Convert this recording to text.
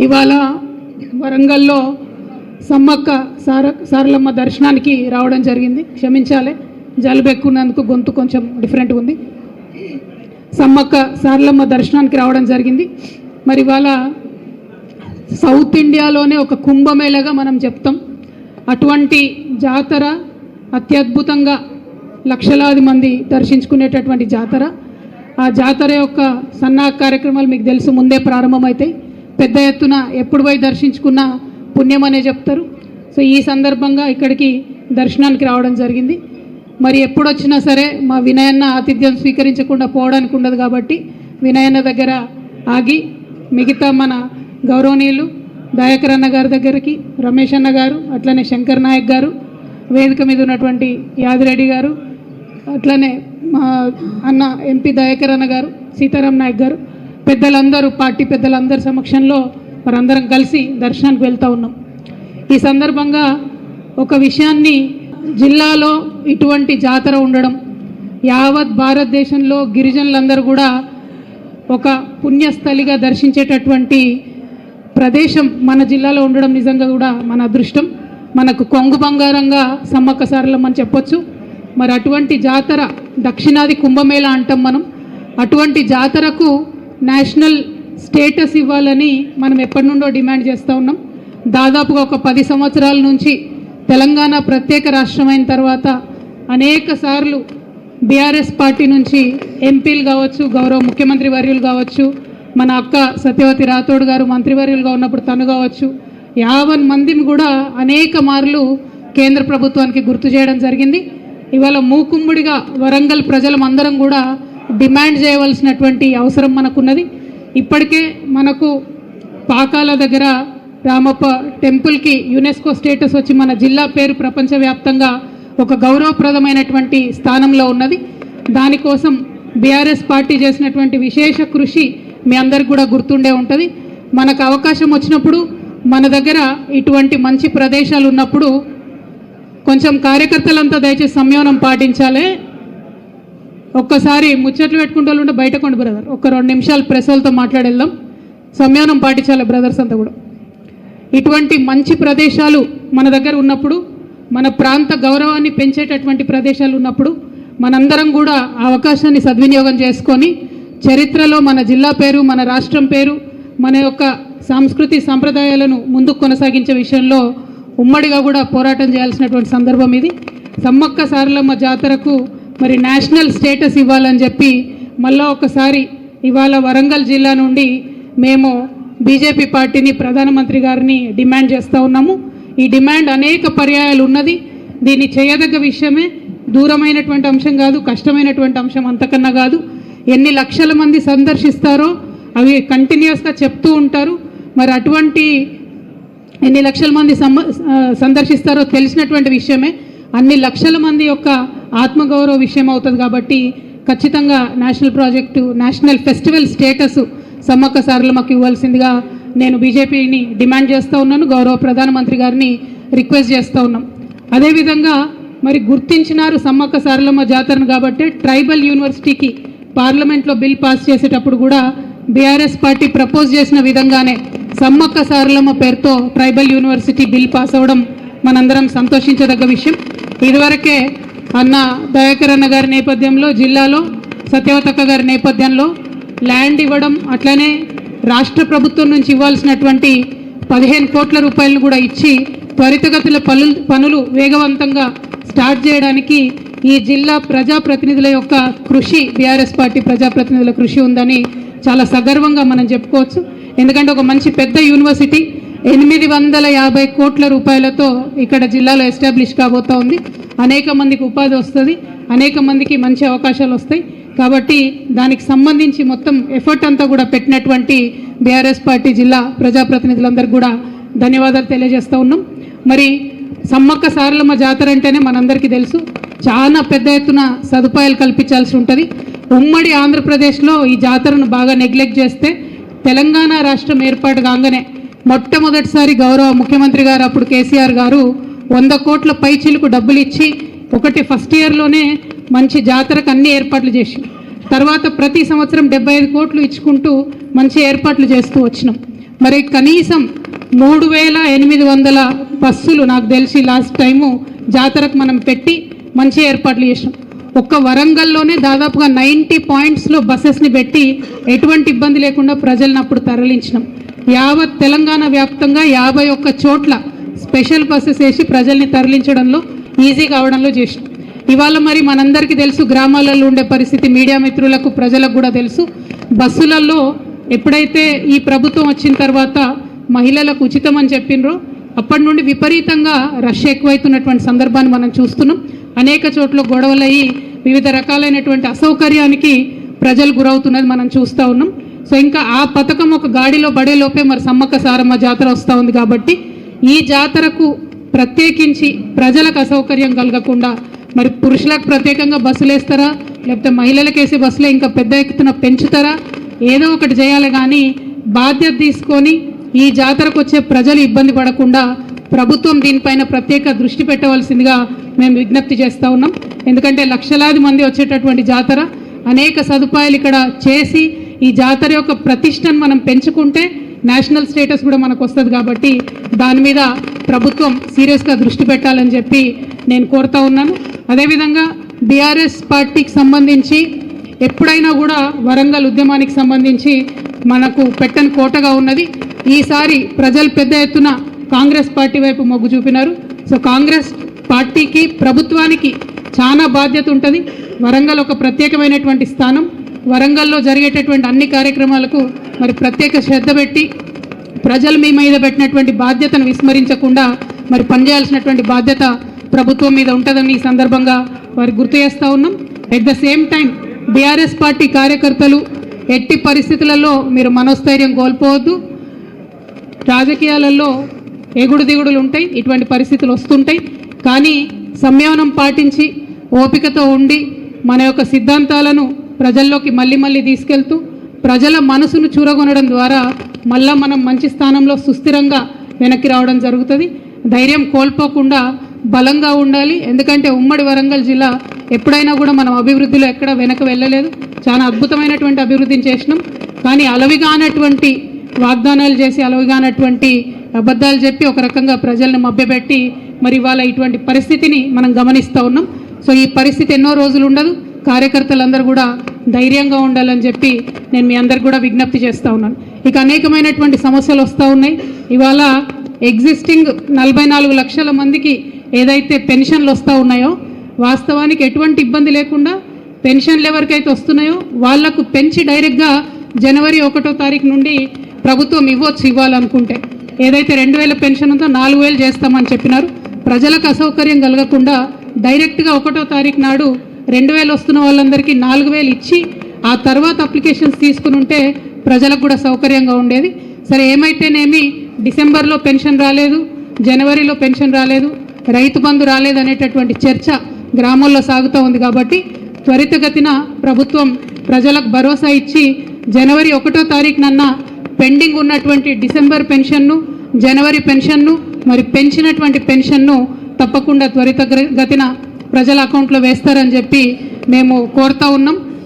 ఇవాళ వరంగల్లో సమ్మక్క సార సారలమ్మ దర్శనానికి రావడం జరిగింది. క్షమించాలి. జలుబెక్కున్నందుకు గొంతు కొంచెం డిఫరెంట్ ఉంది. సమ్మక్క సారలమ్మ దర్శనానికి రావడం జరిగింది. మరి ఇవాళ సౌత్ ఇండియాలోనే ఒక కుంభమేళగా మనం చెప్తాం. అటువంటి జాతర అత్యద్భుతంగా లక్షలాది మంది దర్శించుకునేటటువంటి జాతర. ఆ జాతర యొక్క సన్నాహ కార్యక్రమాలు మీకు తెలుసు ముందే ప్రారంభమవుతాయి పెద్ద ఎత్తున ఎప్పుడు పోయి దర్శించుకున్న పుణ్యం అనే చెప్తారు. సో ఈ సందర్భంగా ఇక్కడికి దర్శనానికి రావడం జరిగింది. మరి ఎప్పుడు వచ్చినా సరే మా వినయన్న ఆతిథ్యం స్వీకరించకుండా పోవడానికి ఉండదు కాబట్టి వినయన్న దగ్గర ఆగి మిగతా మన గౌరవనీయులు దయాకర్ అన్న గారి దగ్గరికి రమేష్ అన్న గారు అట్లనే శంకర్ నాయక్ గారు వేదిక మీద ఉన్నటువంటి యాదిరెడ్డి గారు అట్లనే మా అన్న ఎంపీ దయాకర్ అన్న గారు సీతారాం నాయక్ గారు పెద్దలందరూ పార్టీ పెద్దలందరి సమక్షంలో మరందరం కలిసి దర్శనానికి వెళ్తూ ఉన్నాం. ఈ సందర్భంగా ఒక విషయాన్ని జిల్లాలో ఇటువంటి జాతర ఉండడం యావత్ భారతదేశంలో గిరిజనులందరూ కూడా ఒక పుణ్యస్థలిగా దర్శించేటటువంటి ప్రదేశం మన జిల్లాలో ఉండడం నిజంగా కూడా మన అదృష్టం. మనకు కొంగు బంగారంగా సమ్మక్క సారలమ్మని చెప్పొచ్చు. మరి అటువంటి జాతర దక్షిణాది కుంభమేళ అంటాం మనం. అటువంటి జాతరకు నేషనల్ స్టేటస్ ఇవ్వాలని మనం ఎప్పటి నుండో డిమాండ్ చేస్తూ ఉన్నాం. దాదాపుగా ఒక పది సంవత్సరాల నుంచి తెలంగాణ ప్రత్యేక రాష్ట్రమైన తర్వాత అనేక సార్లు బీఆర్ఎస్ పార్టీ నుంచి ఎంపీలు కావచ్చు గౌరవ ముఖ్యమంత్రి వర్యులు కావచ్చు మన అక్క సత్యవతి రాథోడ్ గారు మంత్రివర్యులుగా ఉన్నప్పుడు తను కావచ్చు యావన్ మందిని కూడా అనేక మార్లు కేంద్ర ప్రభుత్వానికి గుర్తు చేయడం జరిగింది. ఇవాళ మూకుమ్ముడిగా వరంగల్ ప్రజలమందరం కూడా డిమాండ్ చేయవలసినటువంటి అవసరం మనకున్నది. ఇప్పటికే మనకు పాకాల దగ్గర రామప్ప టెంపుల్కి యునెస్కో స్టేటస్ వచ్చి మన జిల్లా పేరు ప్రపంచవ్యాప్తంగా ఒక గౌరవప్రదమైనటువంటి స్థానంలో ఉన్నది. దానికోసం బీఆర్ఎస్ పార్టీ చేసినటువంటి విశేష కృషి మీ అందరికి కూడా గుర్తుండే ఉంటుంది. మనకు అవకాశం వచ్చినప్పుడు మన దగ్గర ఇటువంటి మంచి ప్రదేశాలు ఉన్నప్పుడు కొంచెం కార్యకర్తలంతా దయచేసి సంయమనం పాటించాలి. ఒక్కసారి ముచ్చట్లు పెట్టుకుంటూ ఉంటే బయట కొండ బ్రదర్ ఒక రెండు నిమిషాలు ప్రెస్ వాళ్ళతో మాట్లాడేద్దాం. సంయానం పాటించాలి బ్రదర్స్ అంతా కూడా. ఇటువంటి మంచి ప్రదేశాలు మన దగ్గర ఉన్నప్పుడు మన ప్రాంత గౌరవాన్ని పెంచేటటువంటి ప్రదేశాలు ఉన్నప్పుడు మనందరం కూడా ఆ అవకాశాన్ని సద్వినియోగం చేసుకొని చరిత్రలో మన జిల్లా పేరు మన రాష్ట్రం పేరు మన యొక్క సంస్కృతి సంప్రదాయాలను ముందుకు కొనసాగించే విషయంలో ఉమ్మడిగా కూడా పోరాటం చేయాల్సినటువంటి సందర్భం ఇది. సమ్మక్క సారలమ్మ జాతరకు మరి నేషనల్ స్టేటస్ ఇవ్వాలని చెప్పి మళ్ళా ఒకసారి ఇవాళ వరంగల్ జిల్లా నుండి మేము బీజేపీ పార్టీని ప్రధానమంత్రి గారిని డిమాండ్ చేస్తూ ఉన్నాము. ఈ డిమాండ్ అనేక పర్యాయాలు ఉన్నది. దీన్ని చేయదగ్గ విషయమే దూరమైనటువంటి అంశం కాదు కష్టమైనటువంటి అంశం అంతకన్నా కాదు. ఎన్ని లక్షల మంది సందర్శిస్తారో అవి కంటిన్యూస్గా చెప్తూ ఉంటారు. మరి అటువంటి ఎన్ని లక్షల మంది సందర్శిస్తారో తెలిసినటువంటి విషయమే. అన్ని లక్షల మంది యొక్క ఆత్మగౌరవ విషయం అవుతుంది కాబట్టి ఖచ్చితంగా national project national festival status Sammakka సారలమ్మకి ఇవ్వాల్సిందిగా నేను బీజేపీని డిమాండ్ చేస్తూ ఉన్నాను గౌరవ ప్రధానమంత్రి గారిని రిక్వెస్ట్ చేస్తూ ఉన్నాం. అదేవిధంగా మరి గుర్తించినారు సమ్మక్క సారలమ్మ జాతరను కాబట్టి ట్రైబల్ యూనివర్సిటీకి పార్లమెంట్లో బిల్ పాస్ చేసేటప్పుడు కూడా బీఆర్ఎస్ పార్టీ ప్రపోజ్ చేసిన విధంగానే సమ్మక్క సారలమ్మ పేరుతో ట్రైబల్ యూనివర్సిటీ బిల్ పాస్ అవ్వడం మనందరం సంతోషించదగ్గ విషయం. ఇదివరకే అన్న దయాకర్ అన్న గారి నేపథ్యంలో జిల్లాలో సత్యవతక్క గారి నేపథ్యంలో ల్యాండ్ ఇవ్వడం అట్లనే రాష్ట్ర ప్రభుత్వం నుంచి ఇవ్వాల్సినటువంటి పదిహేను కోట్ల రూపాయలను కూడా ఇచ్చి త్వరితగతుల పనులు పనులు వేగవంతంగా స్టార్ట్ చేయడానికి ఈ జిల్లా ప్రజాప్రతినిధుల యొక్క కృషి బీఆర్ఎస్ పార్టీ ప్రజాప్రతినిధుల కృషి ఉందని చాలా సగర్వంగా మనం చెప్పుకోవచ్చు. ఎందుకంటే ఒక మంచి పెద్ద యూనివర్సిటీ ఎనిమిది వందల యాభై కోట్ల రూపాయలతో ఇక్కడ జిల్లాలో ఎస్టాబ్లిష్ కాబోతా ఉంది. అనేక మందికి ఉపాధి వస్తుంది అనేక మందికి మంచి అవకాశాలు వస్తాయి. కాబట్టి దానికి సంబంధించి మొత్తం ఎఫర్ట్ అంతా కూడా పెట్టినటువంటి బీఆర్ఎస్ పార్టీ జిల్లా ప్రజాప్రతినిధులందరికీ కూడా ధన్యవాదాలు తెలియజేస్తూ ఉన్నాం. మరి సమ్మక్క సారలమ్మ జాతర అంటేనే మనందరికీ తెలుసు చాలా పెద్ద ఎత్తున సదుపాయాలు కల్పించాల్సి ఉంటుంది. ఉమ్మడి ఆంధ్రప్రదేశ్లో ఈ జాతరను బాగా నెగ్లెక్ట్ చేస్తే తెలంగాణ రాష్ట్రం ఏర్పాటు కాగానే మొట్టమొదటిసారి గౌరవ ముఖ్యమంత్రి గారు అప్పుడు కేసీఆర్ గారు వంద కోట్ల పైచీలకు డబ్బులు ఇచ్చి ఒకటి ఫస్ట్ ఇయర్లోనే మంచి జాతరకు అన్ని ఏర్పాట్లు చేసి తర్వాత ప్రతి సంవత్సరం డెబ్బై ఐదు కోట్లు ఇచ్చుకుంటూ మంచి ఏర్పాట్లు చేస్తూ వచ్చినాం. మరి కనీసం మూడు వేల ఎనిమిది వందల బస్సులు నాకు తెలిసి లాస్ట్ టైము జాతరకు మనం పెట్టి మంచి ఏర్పాట్లు చేసినాం. ఒక్క వరంగల్లోనే దాదాపుగా నైంటీ పాయింట్స్లో బస్సెస్ని పెట్టి ఎటువంటి ఇబ్బంది లేకుండా ప్రజలను అప్పుడు తరలించినాం. యావత్ తెలంగాణ వ్యాప్తంగా యాభై ఒక్క చోట్ల స్పెషల్ బస్సెస్ వేసి ప్రజల్ని తరలించడంలో ఈజీ కావడంలో చేసినాం ఇవాళ మరి మనందరికీ తెలుసు గ్రామాలలో ఉండే పరిస్థితి మీడియా మిత్రులకు ప్రజలకు కూడా తెలుసు. బస్సులలో ఎప్పుడైతే ఈ ప్రభుత్వం వచ్చిన తర్వాత మహిళలకు ఉచితం అని చెప్పిండ్రో అప్పటి నుండి విపరీతంగా రష్ ఎక్కువైతున్నటువంటి సందర్భాన్ని మనం చూస్తున్నాం. అనేక చోట్ల గొడవలయ్యి వివిధ రకాలైనటువంటి అసౌకర్యానికి ప్రజలు గురవుతున్నది మనం చూస్తూ ఉన్నాం. సో ఇంకా ఆ పథకం ఒక గాడిలో పడేలోపే మరి సమ్మక్క సారమ్మ జాతర వస్తూ ఉంది కాబట్టి ఈ జాతరకు ప్రత్యేకించి ప్రజలకు అసౌకర్యం కలగకుండా మరి పురుషులకు ప్రత్యేకంగా బస్సులు వేస్తారా? లేకపోతే మహిళలకు వేసే బస్సులే ఇంకా పెద్ద ఎత్తున పెంచుతారా? ఏదో ఒకటి చేయాలి కానీ బాధ్యత తీసుకొని ఈ జాతరకు వచ్చే ప్రజలు ఇబ్బంది పడకుండా ప్రభుత్వం దీనిపైన ప్రత్యేక దృష్టి పెట్టవలసిందిగా మేము విజ్ఞప్తి చేస్తూ ఉన్నాం. ఎందుకంటే లక్షలాది మంది వచ్చేటటువంటి జాతర అనేక సదుపాయాలు ఇక్కడ చేసి ఈ జాతర యొక్క ప్రతిష్టను మనం పెంచుకుంటే నేషనల్ స్టేటస్ కూడా మనకు వస్తుంది కాబట్టి దాని మీద ప్రభుత్వం సీరియస్గా దృష్టి పెట్టాలని చెప్పి నేను కోరుతా ఉన్నాను. అదేవిధంగా బీఆర్ఎస్ పార్టీకి సంబంధించి ఎప్పుడైనా కూడా వరంగల్ ఉద్యమానికి సంబంధించి మనకు పెట్టని కోటగా ఉన్నది. ఈసారి ప్రజలు పెద్ద ఎత్తున కాంగ్రెస్ పార్టీ వైపు మొగ్గు చూపినారు. సో కాంగ్రెస్ పార్టీకి ప్రభుత్వానికి చాలా బాధ్యత ఉంటుంది. వరంగల్ ఒక ప్రత్యేకమైనటువంటి స్థానం. వరంగల్లో జరిగేటటువంటి అన్ని కార్యక్రమాలకు మరి ప్రత్యేక శ్రద్ధ పెట్టి ప్రజలు మీ మీద పెట్టినటువంటి బాధ్యతను విస్మరించకుండా మరి పనిచేయాల్సినటువంటి బాధ్యత ప్రభుత్వం మీద ఉంటుందని ఈ సందర్భంగా వారికి గుర్తు చేస్తూ ఉన్నాం. At the same time BRS party కార్యకర్తలు ఎట్టి పరిస్థితులలో మీరు మనోస్థైర్యం కోల్పోవద్దు. రాజకీయాలలో ఎగుడు దిగుడులు ఉంటాయి ఇటువంటి పరిస్థితులు వస్తుంటాయి. కానీ సంయమనం పాటించి ఓపికతో ఉండి మన యొక్క సిద్ధాంతాలను ప్రజల్లోకి మళ్ళీ మళ్ళీ తీసుకెళ్తూ ప్రజల మనసును చూరగొనడం ద్వారా మళ్ళా మనం మంచి స్థానంలో సుస్థిరంగా వెనక్కి రావడం జరుగుతుంది. ధైర్యం కోల్పోకుండా బలంగా ఉండాలి. ఎందుకంటే ఉమ్మడి వరంగల్ జిల్లా ఎప్పుడైనా కూడా మనం అభివృద్ధిలో ఎక్కడ వెనక వెళ్ళలేదు. చాలా అద్భుతమైనటువంటి అభివృద్ధిని చేసినాం. కానీ అలవిగానటువంటి వాగ్దానాలు చేసి అలవిగానటువంటి అబద్ధాలు చెప్పి ఒక రకంగా ప్రజల్ని మభ్యపెట్టి మరి ఇవాళ ఇటువంటి పరిస్థితిని మనం గమనిస్తూ ఉన్నాం. సో ఈ పరిస్థితి ఎన్నో రోజులు ఉండదు. కార్యకర్తలందరూ కూడా ధైర్యంగా ఉండాలని చెప్పి నేను మీ అందరికి కూడా విజ్ఞప్తి చేస్తూ ఉన్నాను. ఇక అనేకమైనటువంటి సమస్యలు వస్తూ ఉన్నాయి. ఇవాళ ఎగ్జిస్టింగ్ నలభై నాలుగు లక్షల మందికి ఏదైతే పెన్షన్లు వస్తూ ఉన్నాయో వాస్తవానికి ఎటువంటి ఇబ్బంది లేకుండా పెన్షన్లు ఎవరికైతే వస్తున్నాయో వాళ్ళకు పెంచి డైరెక్ట్గా జనవరి ఒకటో తారీఖు నుండి ప్రభుత్వం ఇవ్వచ్చు ఇవ్వాలనుకుంటే. ఏదైతే రెండు వేల పెన్షన్ ఉందో నాలుగు వేలు చేస్తామని చెప్పినారు. ప్రజలకు అసౌకర్యం కలగకుండా డైరెక్ట్గా ఒకటో తారీఖు నాడు రెండు వేలు వస్తున్న వాళ్ళందరికీ నాలుగు వేలు ఇచ్చి ఆ తర్వాత అప్లికేషన్స్ తీసుకుని ఉంటే ప్రజలకు కూడా సౌకర్యంగా ఉండేది. సరే ఏమైతేనేమి డిసెంబర్లో పెన్షన్ రాలేదు జనవరిలో పెన్షన్ రాలేదు రైతు బంధు రాలేదు అనేటటువంటి చర్చ గ్రామాల్లో సాగుతూ ఉంది కాబట్టి త్వరితగతిన ప్రభుత్వం ప్రజలకు భరోసా ఇచ్చి జనవరి ఒకటో తారీఖునన్న పెండింగ్ ఉన్నటువంటి డిసెంబర్ పెన్షన్ను జనవరి పెన్షన్ను మరి పెంచినటువంటి పెన్షన్ను తప్పకుండా త్వరితగతిన ప్రజల అకౌంట్లో వేస్తారని చెప్పి మేము కోరుతా ఉన్నాం.